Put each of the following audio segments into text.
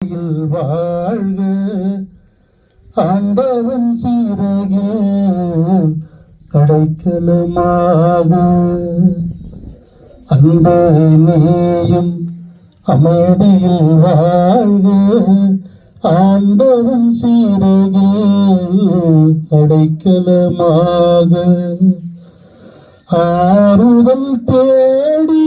வாழ்க. ஆண்டவன் சீரகில் கடைக்கலமாக. அன்பே நேயம் அமைதியில் வாழ்க. ஆண்டவன் சீரகில் கடைக்கலமாக. ஆறுதல் தேடி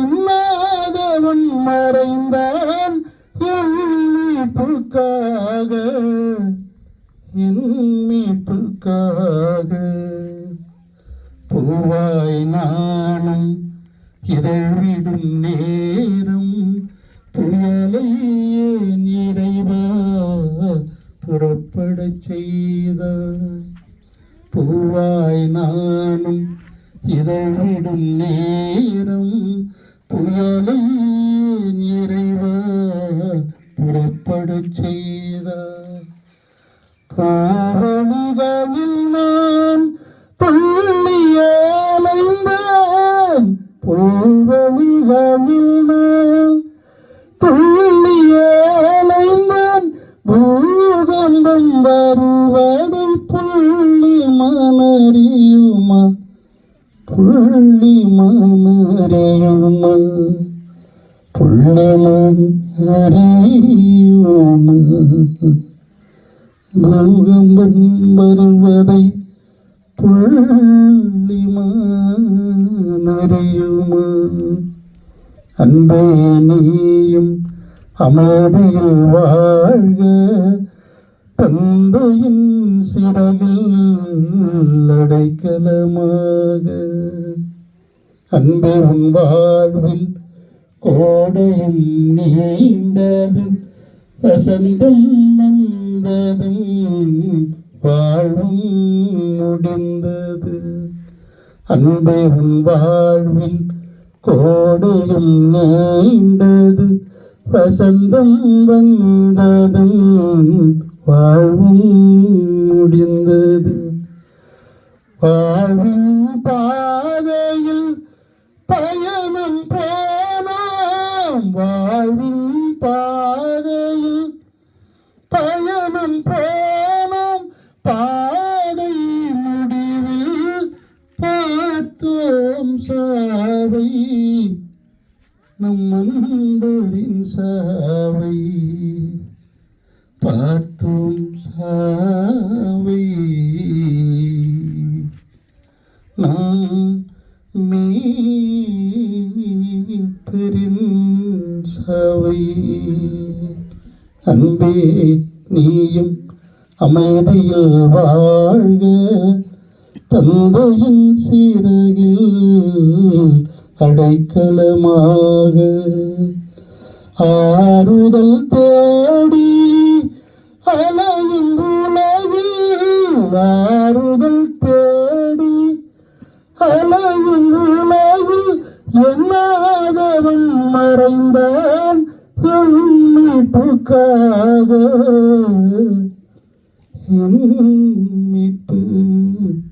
எண்ணாதவன் மறைந்தான் மீட்புக்காக. என் மீட்புக்காக. பூவாய் நானும் இதழ்விடும் நேரம். புயலை நிறைவா புறப்பட புறப்படச் செய்தாய். பூவாய் நானும் இதழ்விடும் நேரம். புயலை ஏன் இறைவா புறப்படச் செய்தாய் பூவணிகளில் நான் துள்ளியலைந்தேன் பூவணிகளில் நான் துள்ளியலைந்தேன் புள்ளி மலரியுமா புள்ளிமன் அறியுமா பூகம்பம் வருவதை புள்ளிமானறியுமா அன்பே நீயும் அமைதியில் வாழ்க. தந்தையின் சிறகில் அடைக்கலமாக அன்பு உன் வாழ்வில் கோடையும் நீண்டது வசந்தம் வந்ததும் வாழும் முடிந்தது. அன்பு உன் வாழ்வில் கோடையும் நீண்டது வசந்தம் வந்ததும் வாழ்வும் முடிந்தது. வாழ்வின் பா பாதையில் பயணம் போனோம். பாதை முடிவில் பார்த்தோம் சாவை. நம் அன்பரின் சாவை. பார்த்தோம் சாவை. நாம் மீ சாவை அன்பே நீயும் அமைதியில் வாழ்க. தந்தையின் சீரகில் அடைக்கலமாக. ஆறுதல் தேடி அலையும் உலகில் ஆறுதல் தேடி எண்ணாதவன் மறைந்தான் என் மீட்புக்காக என் மீட்புக்காக